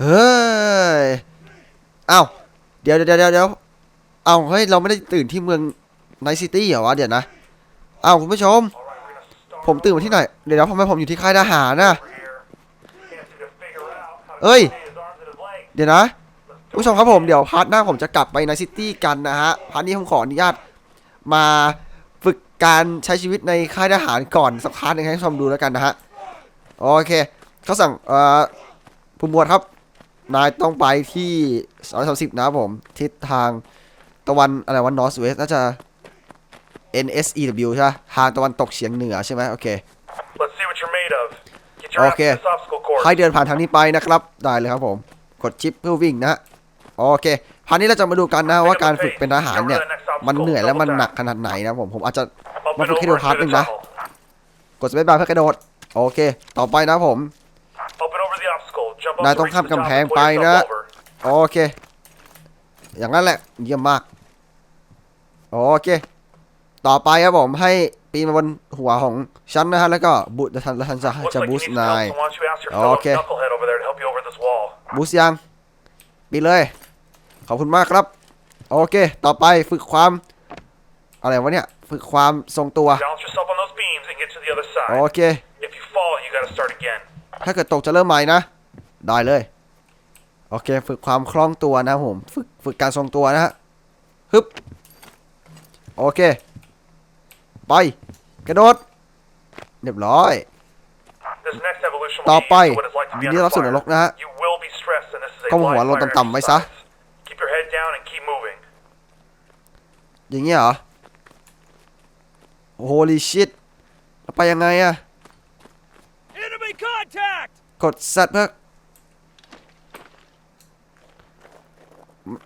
เฮ้ยอ้าวเดี๋ยวเดี๋ยวเดี๋ยวเดี๋ยวเอ้าเฮ้ยเราไม่ได้ตื่นที่เมืองไนซิตี้เหรอวะเดี๋ยวนะเอ้าคุณผู้ชม ผมตื่นมาที่ไหนเดี๋ยวนะทำไมผมอยู่ที่ค่ายทหารนะเอ้ย เดี๋ยวนะผู้ชมครับผมเดี๋ยวพาร์ทหน้าผมจะกลับไปไนซิตี้กันนะฮะพาร์ทนี้ผมขออนุญาตมาฝึกการใช้ชีวิตในค่ายทหารก่อนสักพาร์ทหนึงให้ผู้ชมดูแล้วกันนะฮะโอเคเขาสั่งเอ่อผู้หมวดครับ นายต้องไปที่230นะครับผม ทิศทางตะวันอะไรวัน north west น่าจะ NSEW ใช่ไหมทางตะวันตกเฉียงเหนือใช่ไหมโอเค Let's see what you're made of. Get your ass Okay. to this obstacle course. ให้เดินผ่านทางนี้ไปนะครับ ได้เลยครับผม กดชิปเพื่อวิ่งนะฮะโอเคพาร์ทนี้เราจะมาดูกันนะว่าการฝึกเป็นทหารเนี่ย มันเหนื่อยและมันหนักขนาดไหนนะผมผมอาจจะ Up Mà and ฝึกให้ over ดูพาร์ท into หนึ่ the งนะ tunnel. กดสเปซบาร์เพื่อกระโดด โอเค ต่อไปนะผม Up and over the obstacle. Jump up นายต้องข้ามกำแพงไปนะ โอเค อย่างนั้นแหละเยี่ยมมาก โอเค ต่อไปครับผมให้ปีนบนหัวของฉันนะฮะ แล้วก็บุตรทันทันจะจะบูสนาย โอเค บูสยังปีเลย ขอบคุณมากครับ โอเค ต่อไปฝึกความ อะไรวะเนี่ย ฝึกความทรงตัว โอเค ถ้าเกิดตกจะเริ่มใหม่นะ ได้เลย โอเค ฝึกความคล่องตัวนะครับผม ฝึกฝึกการทรงตัวนะฮะฮึบ โอเค ไป กระโดด เรียบร้อย This next evolution ต่อ will ไป be what it's like to ยิ be นดีต้อนรับ under สู่นรก fire. นะฮะ You will be stressed, and this is a ก้มหัว live ลง fire ต่ำๆไว้ซะ exercise. Keep your head down and keep moving. อย่างเงี้ยเหรอโอ้โหลีชิตแล้วไปยังไงอะ Enemy contact! กด Z เพื่อ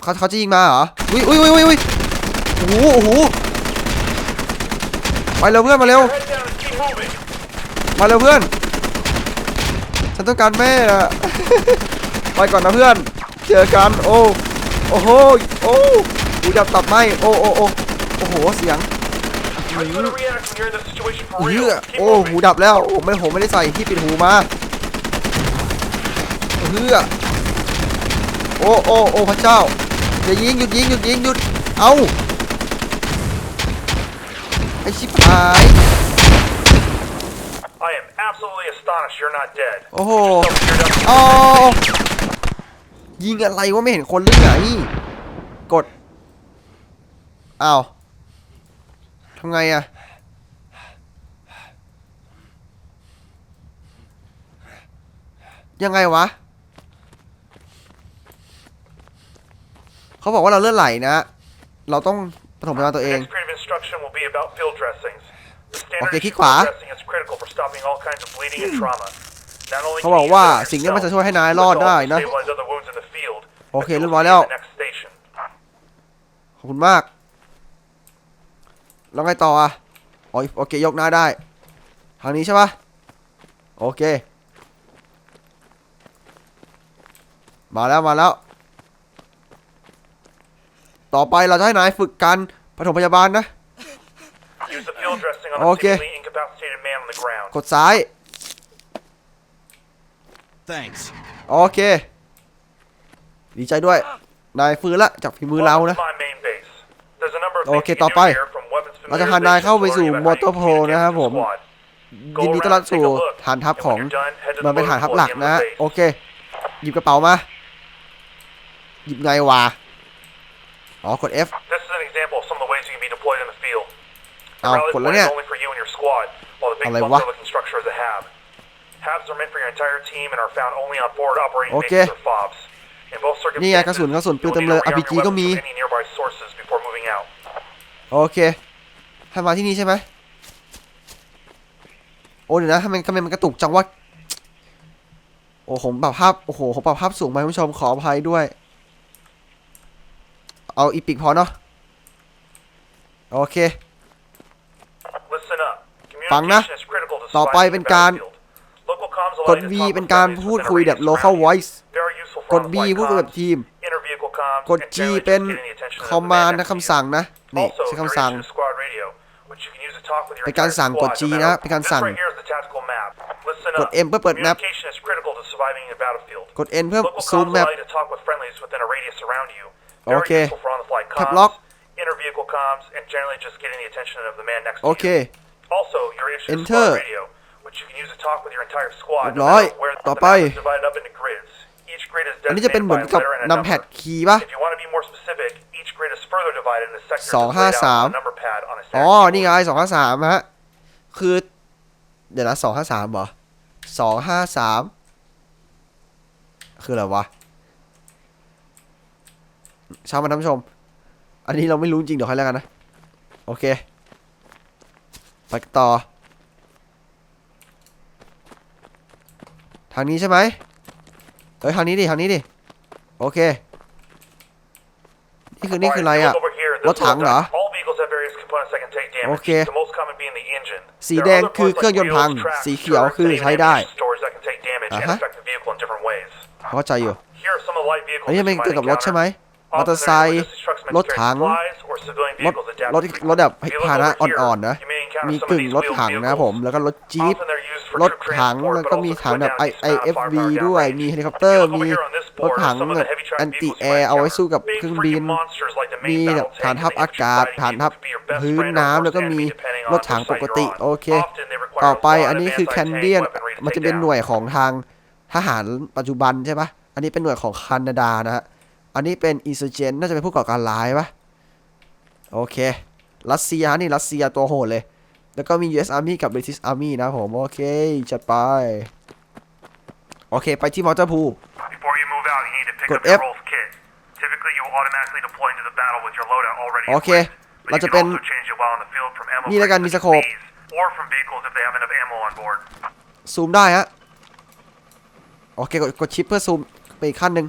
เขาเขาจะยิงมาเหรอ อุ้ยอุ้ยอุ้ยอุ้ยโอ้โหโอ้โหไปเร็วเพื่อนมาเร็ว มาเร็วเพื่อน ฉันต้องการแม่อะไปก่อนนะเพื่อน เจอกัน โอ้ โอ้โห โอ้หูดับตับไหมโอ้โอ้โอ้โอ้โห เสียง How you gonna react when you're in this situation for เฮื real? อ Keep โอ้ หูดับแล้ว โอ้ไม่ผมไม่ได้ใส่ที่ปิดหูมาเฮือ โอ้โอ้โอ้พระเจ้าอย่ายิงหยุดยิงหยุดยิงหยุดเอาไอชิบหาย I am absolutely astonished you're not dead. โอ้โห So geared up. อ๋อยิงอะไรวะไม่เห็นคนหรือไงกดอ้าวทำไงอะยังไงวะ เขาบอกว่าเราเลือดไหลนะ เราต้องปฐมพยาบาลตัว The เอง next creative instruction will be about field dressings. The standard Okay, issue คลิกขวา field dressing is critical for stopping all kinds of bleeding and trauma. Not only เขา can บอก you ว่า use it on สิ่งนี้มันจะ yourself, ช่วยให้นาย but รอด to ได้ also นะ stabilize other wounds in the field. โอเค as you'll เรียบร้อย see แล้ว in the next station. ขอบคุณมาก แล้วไงต่ออะอ๋อโอเคยกหน้าได้ ทางนี้ใช่ปะโอเค มาแล้วมาแล้ว ต่อไปเราจะให้นายฝึกการปฐมพยาบาลนะ Use the field dressing on Okay. a seemingly incapacitated man on the ground. กดซ้าย Thanks. โอเค ดีใจด้วย นายฟื้นละจากฝีมือเรา Welcome นะ to my main base. There's a number of โอ things เค you can ต่อ do ไป here, from weapons เราจะพานายเข้าไปสู่ familiarization มอ to เตอร์โพ learning about how you นะครับผม communicate with the squad. ยินดีต้อนรับสู่ฐานทัพของ มันเป็นฐานทัพหลักนะฮะโอเค หยิบกระเป๋ามา หยิบไงวะ อ๋อ กด F This is an example of some of the ways you can be deployed in the field. The เอา rally กดแล้ว point เนี่ย is only for you and your squad, while the big อะไรวะ bunker-looking structure is a hab. Habs are meant for your entire team and are found only on forward operating Okay. bases or FOBs. In both นี่ไง circumstances, กระสุนกระสุนปืน you will เต็ม need เลย to rearm RPG your ก็ weapons มี from any nearby sources before moving out. โอเคให้มาที่นี่ใช่ไหมโอ้เดี๋ยวนะทำไมทำไมมันกระตุกจังวะ โอ้ผมปรับภาพ โอ้โหผมปรับภาพสูงไปคุณผู้ชมขออภัยด้วย เอาอีพิกพอเนาะโอเค Listen up. ฟังนะ Communication is critical to ต่อไป surviving เป็น the การ battlefield. Local comms ก allow ด you to V talk เป็น with การ friends พูด within a คุยแบบ radius local around you. voice Very useful for กด B on-flight พูดคุยกับ comms, ทีม inter-vehicle comms, กด and G generally เป็น just getting the attention of คอม the มานด์ man นะ next to คำสั่ง you. นะนี่ Also, ใช้ there คำสั่ง is a squad radio, which you can use to talk with your เป็นการ entire สั่งกด squad, G no นะ matter- เป็นการสั่ง This right here is the tactical map. Listen กด up. M เพื่อเปิดแมป Communication is critical to surviving in the battlefield. กด N เพื่อ Local ซูม comms แมป allow you to talk with friendlies within a radius around you. Very Okay. useful for on-the-fly Cap comms, lock. inter-vehicle comms, and generally just getting the attention of the man next โอ to เค you. Also, your issue Enter. squad radio, which you can use to talk with your entire squad. เรียบร้อย no matter where ต่อ the ไป map is divided up into grids. Each grid is อันนี้จะเป็น designated เหมือน by a กับ letter and a นำแพด number. คีย์ป่ะ If you want to be more specific, each grid is further divided into sectors สอง as ห้า laid out สาม on a number pad on a อ๋อ stack นี่ไง keyboard. สองห้าสามฮะ คือ เดี๋ยวนะสองห้าสามเหรอสองห้าสามคืออะไรวะ ช่างมันท่านผู้ชม อันนี้เราไม่รู้จริงเดี๋ยวค่อยแล้วกันนะ โอเค ไปต่อ ทางนี้ใช่ไหมเอ้ยทางนี้ดิทางนี้ดิ โอเค นี่คือนี่คืออะไร Alright, อะ look over here. This รถถัง will เหรอ affect- All vehicles have various components that can take damage. Okay. The most common being the engine. สี There แด are ง other คือ parts เครื่อง like ยนต์พัง wheels, tracks, สีเขียว turrets, คือ and ใช้ได้ ammunition stores that can take damage and Uh-huh. affect the vehicle in different ways. เข้าใจอยู่ Here are some of the light vehicles อันนี้ that เป็น you might เกี่ยวกับรถ encounter. ใช่ไหม มอ Often เตอร์ they're ไซค์ logistics trucks meant ร to ถ carry ถัง supplies or civilian รถ vehicles adapted รถ to รถแบบ If you look พาหนะ over here, อ่อนๆนะ you may encounter มี some of กึ่ง these รถ wheeled ถังนะครับ vehicles. ผม แล้วก็รถจี๊ป Often they're used for รถ troop ถัง transport, แล้ว but ก็มี also ถัง to แบบ put down decent amount of IFV firepower ด้วย downrange. มีเฮลิคอปเตอร์ If you look มี over here on this รถ board, ถัง some of แบ the บ heavy truck แอนติ vehicles แอ you might ร์เอาไว้ encounter. สู้กับ Big เครื่อง freaking บิน monsters like the มี main แบบ battle ฐาน tank ทัพ that อา each กาศ providing ฐานทัพ to be your best พื้น friend or น้ำแล้วก็ worst มี enemy depending on รถ which ถัง side ปก you're ติ on. โอเค Often they require ต่อ a ไป lot อัน of นี้คือ anti-tank แคนเดียน weaponry to มันจะ take เป็น down. หน่วยของทางทหารปัจจุบันใช่ปะอันนี้เป็นหน่วยของแคนาดานะฮะ อันนี้เป็นอิน r เจนน่าจะเป็นผู้ก่อการร้ายปะโอเค รัสเซียนี่รัสเซียตัวโหดเลย แล้วก็มี US Army กับ British Army นะผม โอเคจัดไป โอเค ไปที่มอเตอร์พู Before you move out, you need to pick Gột up your F. Rolf kit. Typically, you will automatically deploy into the battle with your loadout already Okay. equipped, but เรา you จะ can เป็น also change it while in the field from ammo นี่แล้วกัน crates มี such ส as โคป these, or from vehicles if they have enough ammo on board. ซูมได้ฮะ โอเคกดกดชิปเพื่อซูมไปอีกขั้นหนึ่ง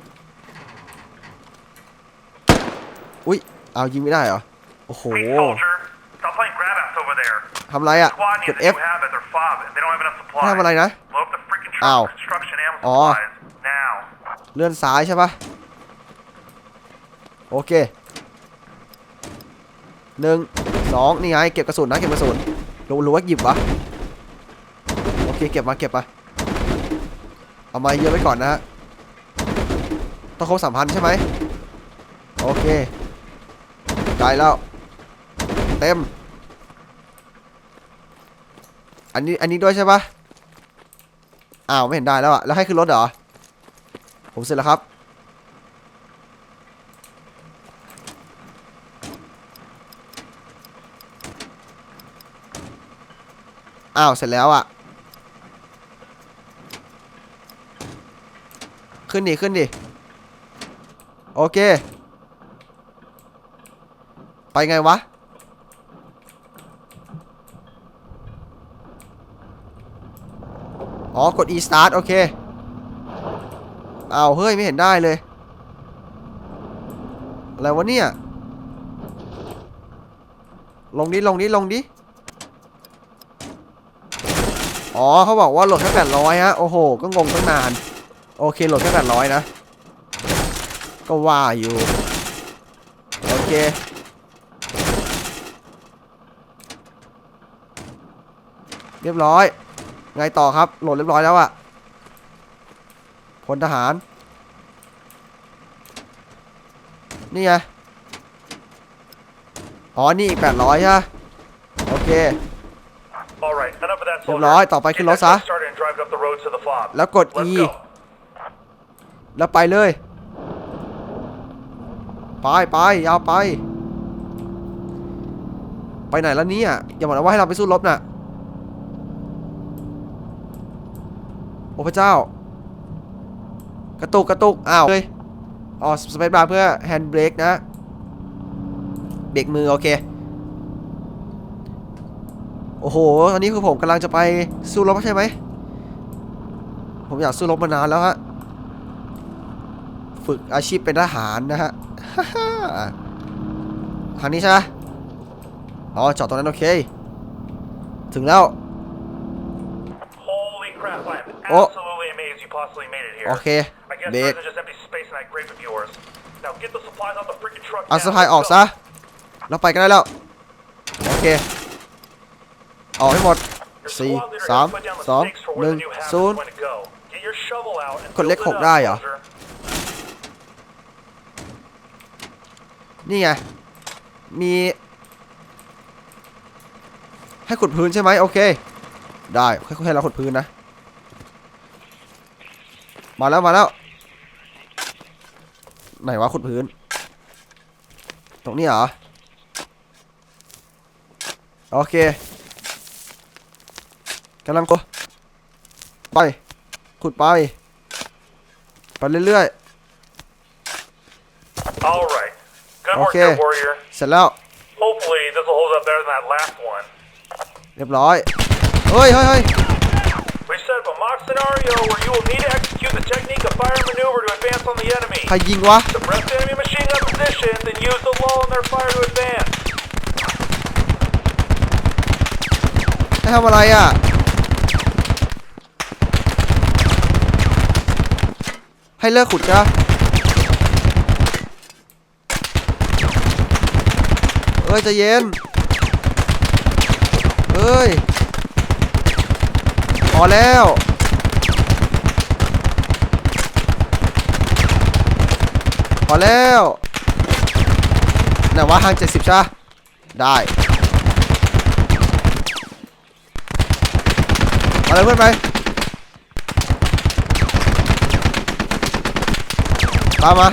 อุ้ยเอายิงไม่ได้เหรอ โอ้โห Hey, soldier, stop playing grab ass over there. ทำไรอะ Squad ก needs ด a F new habit. They're fob. and They don't have enough ให้ supplies. ทำอะไรนะ Load up the freaking truck Ow. with construction ammo Oh. supplies. Now. เลื่อนซ้ายใช่ปะโอเคหนึ่งสองนี่ไง เก็บกระสุนนะ เก็บกระสุนรู้รู้ว่าหยิบวะ โอเค เก็บมา เก็บมา เอามาเยอะไว้ก่อนนะฮะ ต้องครบสามพันใช่ไหม โอเค ได้แล้ว เต็ม อันนี้อันนี้ด้วยใช่ปะอ้าวไม่เห็นได้แล้วอะแล้วให้ขึ้นรถเหรอ ผมเสร็จแล้วครับ อ้าวเสร็จแล้วอะ่ะขึ้นดิขึ้นดิ โอเค ไปไงวะ อ๋อ กด e start โอเค เอ้าเฮ้ย ไม่เห็นได้เลย อะไรวะเนี่ย ลงดิลงดิลงดิ อ๋อ เขาบอกว่าโหลดแค่แปดร้อยฮะ โอ้โห ก็งงตั้งนาน โอเค โหลดแค่แปดร้อยนะ ก็ว่าอยู่ โอเค เรียบร้อย ไงต่อครับ โหลดเรียบร้อยแล้วอะพลทหาร นี่ไง อ๋อ นี่อีกแปดร้อยใช่ปะโอเค All right, enough of that, เรียบ soldier. ร้อย ต่อไปขึ้นรถ Get ซะ that truck started and drive it up the road to the fob. แล้วกด Let's E go. แล้วไปเลย ไปไปยาวไป ไปไหนแล้วเนี่ยอย่าบอกนะว่าให้เราไปสู้รบน่ะโอ้พระเจ้า กระตุกกระตุกอ้าวเลยอ๋อสเปซบาร์เพื่อแฮนด์เบรกนะ เบรกมือโอเค โอ้โห ตอนนี้คือผมกำลังจะไปสู้รบใช่ไหม ผมอยากสู้รบมานานแล้วฮะ ฝึกอาชีพเป็นทหารนะฮะทางนี้ใช่ไหมอ๋อ จอดตรงนั้นโอเค ถึงแล้ว crap, I am Oh. absolutely amazed you possibly made it here. โอเค I guess เบรก there's just empty space in that grave of yours. Now get the supplies out the freaking truck. เอา now. สะพายออก Let's ซะ go. แล้วไปกันได้แล้ว โอเค ออกให้หมด Your สี่ squad leader สาม has put down the สอง stakes for ห where นึ่ง the new habit ศูนย์ is going to go. Get your shovel out and กดเลข build it หก up, ได้เหรอ soldier. นี่ไง มี ให้ขุดพื้นใช่ไหมโอเค ได้ค่อยๆให้เราขุดพื้นนะ มาแล้วมาแล้ว ไหนวะขุดพื้น ตรงนี้เหรอ โอเคกำลังกไป ขุดไป ไปเรื่อย All right. Good work Okay. there, warrior. ๆ เสร็จแล้ว Hopefully, this will hold up better than that last one. เรียบร้อย เฮ้ยเฮ้ยเฮ้ย We set up a mock scenario where you will need to execute the technique of fire maneuver to advance on the enemy. ใครยิงวะ Suppress enemy machine gun positions and use the lull in their fire to advance. ให้ทำอะไรอะ ให้เลิกขุดจ้ะเอ้ยใจะเย็น เอ้ย พอแล้ว พอแล้วไหนวะห่างเจ็ดสิบใช่ ได้มาเลยเพื่อนไปตามมา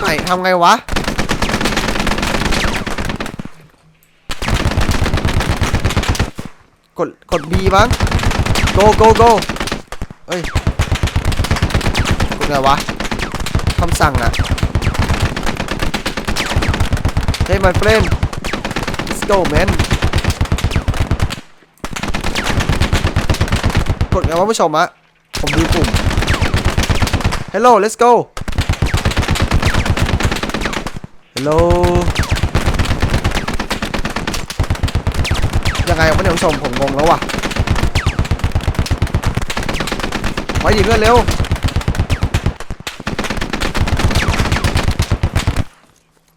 ไหนทำไงวะกดกด B มั้ง go go go เอ้ยกดไงวะคำสั่งอะ Hey my friend let's go man กดไงวะผู้ชมอะผมดูปุ่ม Hello let's go Hello ยังไงวะเนี่ยผู้ชมผมงงแล้วว่ะ ไปดิเพื่อนเร็ว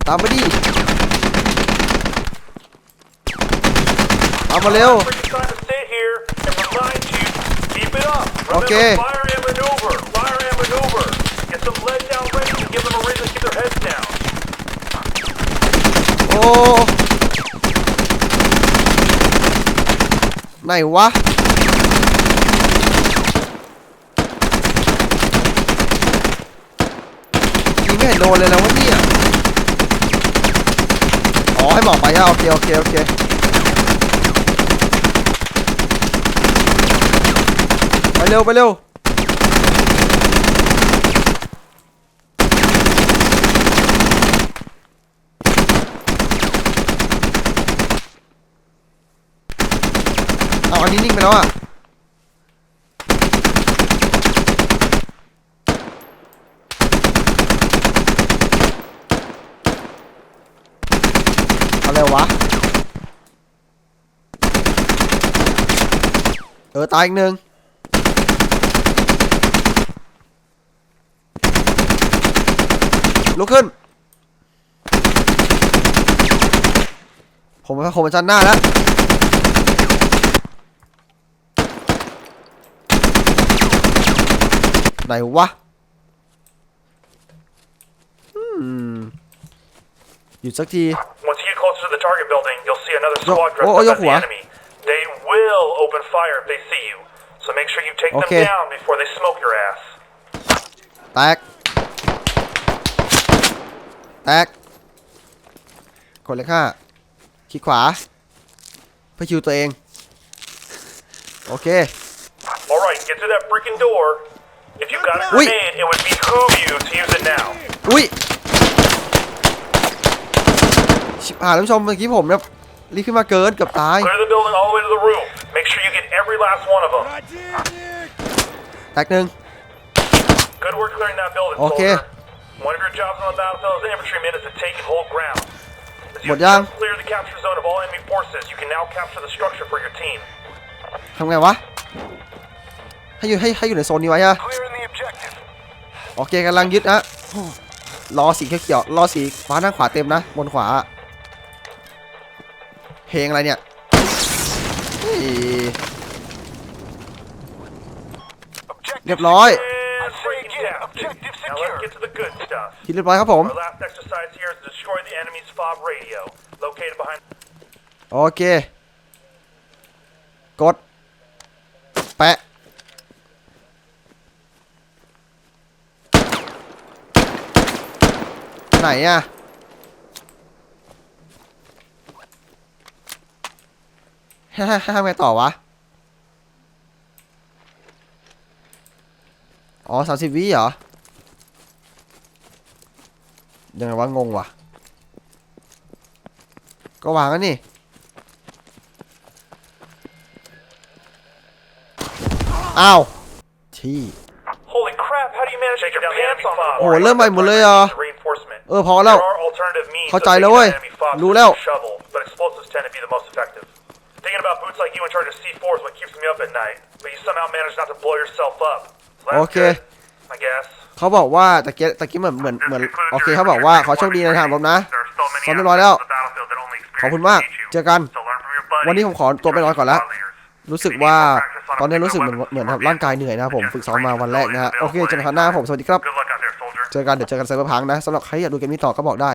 ตามมาดิตามมาเร็ว Freaking time to sit here and remind you, keep it up. Remember, Okay. fire and maneuver, fire and maneuver. Get some lead down ready and give them a reason to keep their heads down. โอ้ ไหนวะ ยิง ไม่เห็นโดนเลยแล้วะเนี่ย อ๋อ ให้หมอกไปอะโอเค โอเค โอเคไปเร็ว ไปเร็วเอาอันนี้นิ่งไปแล้วอะ อะไร วะ เออ ตายอีกหนึ่งลุกขึ้น ผมผมประจันหน้าแล้วไหนวะอืมหยุดสักที target building, you'll see another Yo- squad dressed oh, up yo, as the hua. enemy. They will open fire if they see you. So make sure you take Okay. them down before they smoke your ass. แตก แตก กดเลขห้าคลิกขวา เพื่อคิวตัวเอง โอเค Alright, get to that freaking door. If you got a Wait. grenade, it would behoove you ชิบหายท่านผู้ชมเมื่อกี้ผมแบบรีบขึ้นมาเกินเกือบตาย Clear the building all the way to the roof. Make sure you get every last one of them. I did, Nick! แตกหนึ่ง Good work clearing that building, Okay. soldier. One of your jobs on the battlefield as an infantryman is to take and hold ground. As you Một giang. have cleared the capture zone of all enemy forces, you can now capture the structure for your team. ทำไงวะ ให้อยู่ให้ให้อยู่ในโซนนี้ไว้อะ Clearing the objective. โอเคกำลังยึดนะรอสีเขียวๆรอสีฟ้าด้านขวาเต็มนะ บนขวา เพลงอะไรเนี่ยเรียบร้อยคิดเรียบร้อยครับผม โอเค กด แปะ ไหนอะ ฮ่าห้าไงต่อวะ อ๋อสามสิบวิเหรอ ยังไงวะงงวะก็วางกันนี่อ้าวที่โอ้โหเริ่มใหม่หมดเลยเหรอเออพอแล้ว เข้าใจแล้วเว้ย รู้แล้ว you in charge of C4 is what keeps me up at night, but you somehow manage not to blow yourself up. So that's Okay. good, I guess. เขาบอกว่าตะเกียตะกี้เหมือนเหมือนเหมือนโอเคเขาบอกว่าขอโชคดีในทางรบนะ There are still many ซ้อมเรียบร้อยแล้ว aspects of the battlefield that only ขอบคุณ experience มาก can teach you. เจอกัน So learn from your buddies. วันนี้ผมขอตัวไปนอนก่อนแล้ว Trust your รู้สึกว่าตอนนี้รู้สึกเหมือนเหมือนร่างกายเหนื่อยนะครับผมฝึกซ้อมมาวันแรกนะฮะโอเคเจอกันครั้งหน้าครับผมสวัสดีครับ Good luck out there, soldier. เจอกันเดี๋ยวเจอกันไซเบอร์พังนะสำหรับใครอยากดูเกมนี้ต่อก็บอกได้